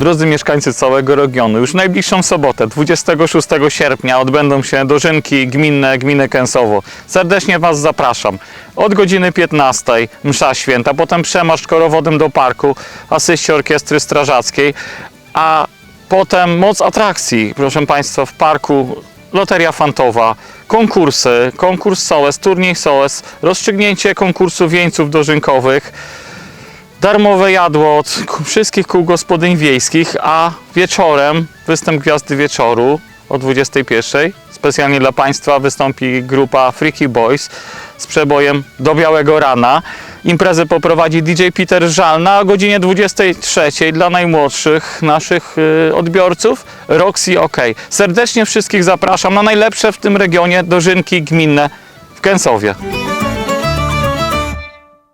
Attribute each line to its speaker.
Speaker 1: Drodzy mieszkańcy całego regionu, już najbliższą sobotę, 26 sierpnia, odbędą się dożynki gminne gminy Kęsowo. Serdecznie Was zapraszam. Od godziny 15 msza święta, potem przemarsz korowodem do parku, asyście orkiestry strażackiej, a potem moc atrakcji, proszę Państwa, w parku Loteria Fantowa, konkursy, konkurs Sołes, turniej Sołes, rozstrzygnięcie konkursu wieńców dożynkowych, darmowe jadło od wszystkich kół gospodyń wiejskich, a wieczorem występ Gwiazdy Wieczoru o 21.00. Specjalnie dla Państwa wystąpi grupa Freaky Boys z przebojem Do Białego Rana. Imprezę poprowadzi DJ Peter Żalna o godzinie 23.00 dla najmłodszych naszych y, odbiorców. Roxy OK. Serdecznie wszystkich zapraszam na najlepsze w tym regionie dożynki gminne w Kęsowie.